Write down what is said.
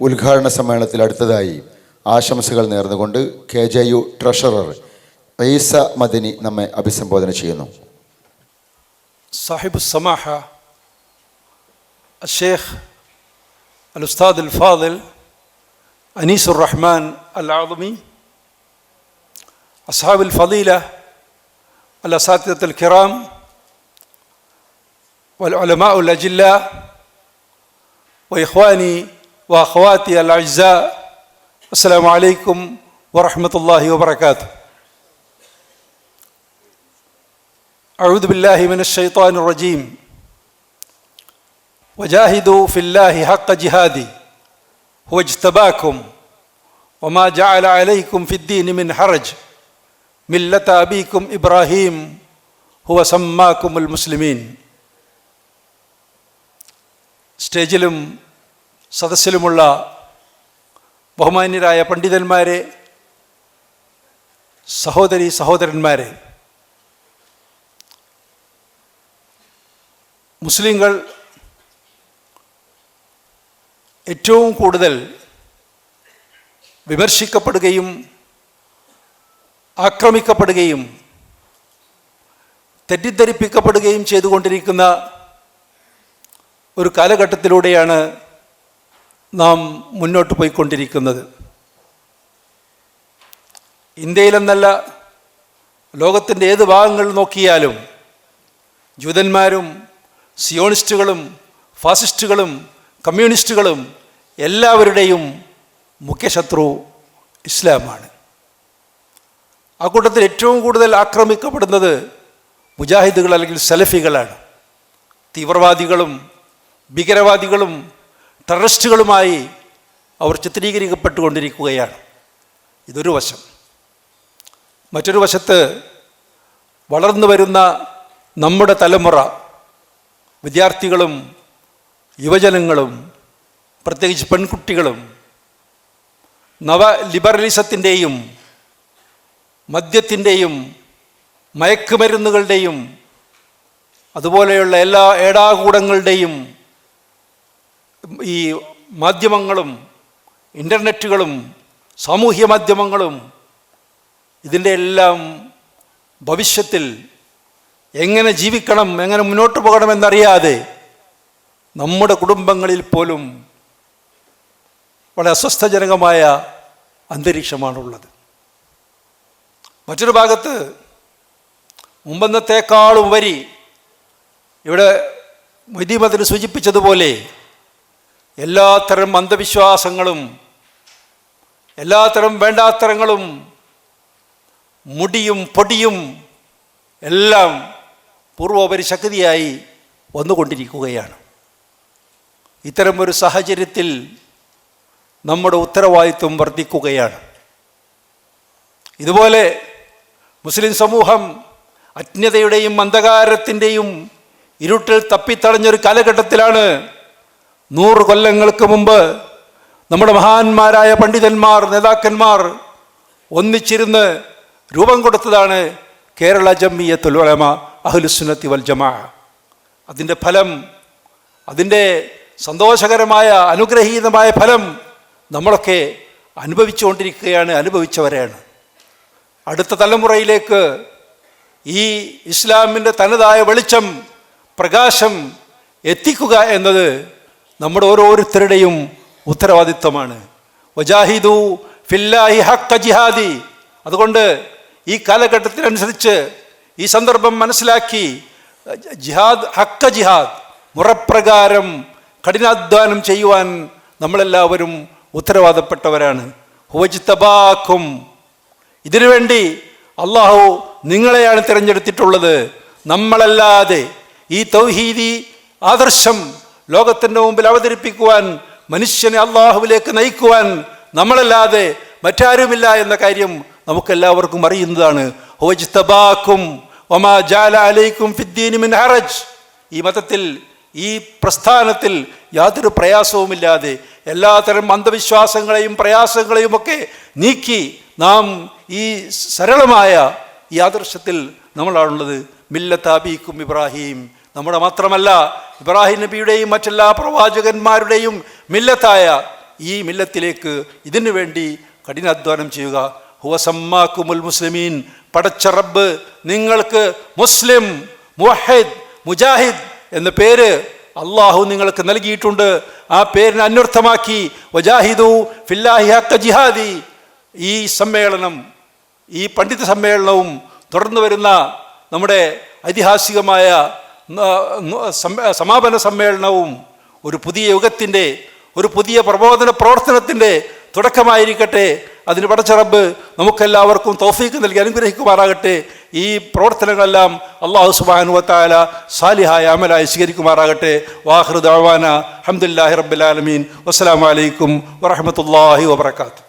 ഉദ്ഘാടന സമ്മേളനത്തിൽ അടുത്തതായി ആശംസകൾ നേർന്നുകൊണ്ട് K J U treasurer Eesa Madani നമ്മെ അഭിസംബോധന ചെയ്യുന്നു صاحب السماحة الشيخ الأستاذ الفاضل أنيس الرحمن العظمي أصحاب الفضيلة الأساتذة الكرام والعلماء الأجلاء وإخواني وأخواتي الأعزاء السلام عليكم ورحمة الله وبركاته أعوذ بالله من الشيطان الرجيم وجاهدوا في الله حق جهادي هو اجتباكم وما جعل عليكم في الدين من حرج ملة أبيكم إبراهيم هو سماكم المسلمين സ്റ്റേജിലും സദസ്സിലുമുള്ള ബഹുമാന്യരായ പണ്ഡിതന്മാരെ സഹോദരി സഹോദരന്മാരെ മുസ്ലിങ്ങൾ ഏറ്റവും കൂടുതൽ വിമർശിക്കപ്പെടുകയും ആക്രമിക്കപ്പെടുകയും തെറ്റിദ്ധരിപ്പിക്കപ്പെടുകയും ചെയ്തുകൊണ്ടിരിക്കുന്ന ഒരു കാലഘട്ടത്തിലൂടെയാണ് നാം മുന്നോട്ട് പോയിക്കൊണ്ടിരിക്കുന്നത്. ഇന്ത്യയിലെന്നല്ല ലോകത്തിന്റെ ഏത് ഭാഗങ്ങൾ നോക്കിയാലും ജൂതന്മാരും സിയോണിസ്റ്റുകളും ഫാസിസ്റ്റുകളും കമ്മ്യൂണിസ്റ്റുകളും എല്ലാവരുടെയും മുഖ്യശത്രു ഇസ്ലാമാണ്. ആ കൂട്ടത്തിൽ ഏറ്റവും കൂടുതൽ ആക്രമിക്കപ്പെടുന്നത് മുജാഹിദുകൾ അല്ലെങ്കിൽ സലഫികളാണ്. തീവ്രവാദികളും ഭീകരവാദികളും ടെററിസ്റ്റുകളുമായി അവർ ചിത്രീകരിക്കപ്പെട്ടുകൊണ്ടിരിക്കുകയാണ്. ഇതൊരു വശം. മറ്റൊരു വശത്ത് വളർന്നു വരുന്ന നമ്മുടെ തലമുറ വിദ്യാർത്ഥികളും യുവജനങ്ങളും പ്രത്യേകിച്ച് പെൺകുട്ടികളും നവ ലിബറലിസത്തിന്റെയും മദ്യത്തിന്റെയും മയക്കുമരുന്നുകളുടെയും അതുപോലെയുള്ള എല്ലാ ഏടാകൂടങ്ങളുടെയും ഈ മാധ്യമങ്ങളും ഇന്റർനെറ്റുകളും സാമൂഹ്യ മാധ്യമങ്ങളും ഇതിന്റെ എല്ലാം ഭവിഷ്യത്തിൽ എങ്ങനെ ജീവിക്കണം എങ്ങനെ മുന്നോട്ട് പോകണമെന്നറിയാതെ നമ്മുടെ കുടുംബങ്ങളിൽ പോലും വളരെ അസ്വസ്ഥജനകമായ അന്തരീക്ഷമാണുള്ളത്. മറ്റൊരു ഭാഗത്ത് മുമ്പന്നത്തെക്കാളും ഉപരി ഇവിടെ മൊയ്തീമത്തിന് സൂചിപ്പിച്ചതുപോലെ എല്ലാത്തരം അന്ധവിശ്വാസങ്ങളും എല്ലാത്തരം വേണ്ടാത്തരങ്ങളും മുടിയും പൊടിയും എല്ലാം പൂർവോപരി ശക്തിയായി വന്നുകൊണ്ടിരിക്കുകയാണ്. ഇത്തരമൊരു സാഹചര്യത്തിൽ നമ്മുടെ ഉത്തരവാദിത്വം വർദ്ധിക്കുകയാണ്. ഇതുപോലെ മുസ്ലിം സമൂഹം അജ്ഞതയുടെയും അന്ധകാരത്തിന്റെയും ഇരുട്ടിൽ തപ്പിത്തടഞ്ഞൊരു കാലഘട്ടത്തിലാണ് നൂറ് കൊല്ലങ്ങൾക്ക് മുമ്പ് നമ്മുടെ മഹാന്മാരായ പണ്ഡിതന്മാർ നേതാക്കന്മാർ ഒന്നിച്ചിരുന്ന് രൂപം കൊടുത്തതാണ് കേരള ജമ്മിയത്തുൽ ഉലമ അഹുലുസുനത്തി വൽ ജമാ. അതിന്റെ ഫലം അതിന്റെ സന്തോഷകരമായ അനുഗ്രഹീതമായ ഫലം നമ്മളൊക്കെ അനുഭവിച്ചുകൊണ്ടിരിക്കുകയാണ് അനുഭവിച്ചവരെയാണ്. അടുത്ത തലമുറയിലേക്ക് ഈ ഇസ്ലാമിന്റെ തനതായ വെളിച്ചം പ്രകാശം എത്തിക്കുക എന്നത് നമ്മുടെ ഓരോരുത്തരുടെയും ഉത്തരവാദിത്വമാണ്. വജാഹിദു ഫില്ലാഹി ഹക്ക ജിഹാദി. അതുകൊണ്ട് ഈ കാലഘട്ടത്തിനനുസരിച്ച് ഈ സന്ദർഭം മനസ്സിലാക്കി ജിഹാദ് ഹക്ക ജിഹാദ് മുറപ്രകാരം കഠിനാധ്വാനം ചെയ്യുവാൻ നമ്മളെല്ലാവരും ഉത്തരവാദപ്പെട്ടവരാണ്. ഹുവജിത്തബാക്കും ഇതിനുവേണ്ടി അള്ളാഹു നിങ്ങളെയാണ് തിരഞ്ഞെടുത്തിട്ടുള്ളത്. നമ്മളല്ലാതെ ഈ തൗഹീദി ആദർശം ലോകത്തിന്റെ മുമ്പിൽ അവതരിപ്പിക്കുവാൻ മനുഷ്യനെ അള്ളാഹുവിലേക്ക് നയിക്കുവാൻ നമ്മളല്ലാതെ മറ്റാരുമില്ല എന്ന കാര്യം നമുക്കെല്ലാവർക്കും അറിയുന്നതാണ്. ഹോജ്തബാക്കും ഈ മതത്തിൽ ഈ പ്രസ്ഥാനത്തിൽ യാതൊരു പ്രയാസവുമില്ലാതെ എല്ലാത്തരം അന്ധവിശ്വാസങ്ങളെയും പ്രയാസങ്ങളെയും ഒക്കെ നീക്കി നാം ഈ സരളമായ ഈ ആദർശത്തിൽ നമ്മളാണുള്ളത്. മില്ലത്താബീക്കും ഇബ്രാഹിം. നമ്മുടെ മാത്രമല്ല ഇബ്രാഹിം നബിയുടെയും മറ്റെല്ലാ പ്രവാചകന്മാരുടെയും മില്ലത്തായ ഈ മില്ലത്തിലേക്ക് ഇതിനു വേണ്ടി കഠിനാധ്വാനം ചെയ്യുക. ഹുവസമ്മാക്കുമുൽ മുസ്ലിമീൻ. പടച്ച റബ്ബ് നിങ്ങൾക്ക് മുസ്ലിം മുഹദ് മുജാഹിദ് എന്ന പേര് അള്ളാഹു നിങ്ങൾക്ക് നൽകിയിട്ടുണ്ട്. ആ പേരിനെ അന്വർത്ഥമാക്കി വജാഹിദു ഫില്ലാഹി ഹക്ക ജിഹാദി. ഈ സമ്മേളനം ഈ പണ്ഡിത സമ്മേളനവും തുടർന്നു വരുന്ന നമ്മുടെ ഐതിഹാസികമായ സമാപന സമ്മേളനവും ഒരു പുതിയ യുഗത്തിന്റെ ഒരു പുതിയ പ്രബോധന പ്രവർത്തനത്തിന്റെ തുടക്കമായിരിക്കട്ടെ. അതിന് പടച്ചറബ് നമുക്കെല്ലാവർക്കും തോഫീക്ക് നൽകി അനുഗ്രഹിക്കുമാറാകട്ടെ. ഈ പ്രവർത്തനങ്ങളെല്ലാം അള്ളാഹു സുബാനുവത്തായ സാലിഹായ അമലായി സ്വീകരിക്കുമാറാകട്ടെ. വാഹൃദാന അഹമ്മദില്ലാഹി റബ്ബുലാലമീൻ വസ്സലാമലൈക്കും വറഹമത്തല്ലാഹി വബർക്കാത്തു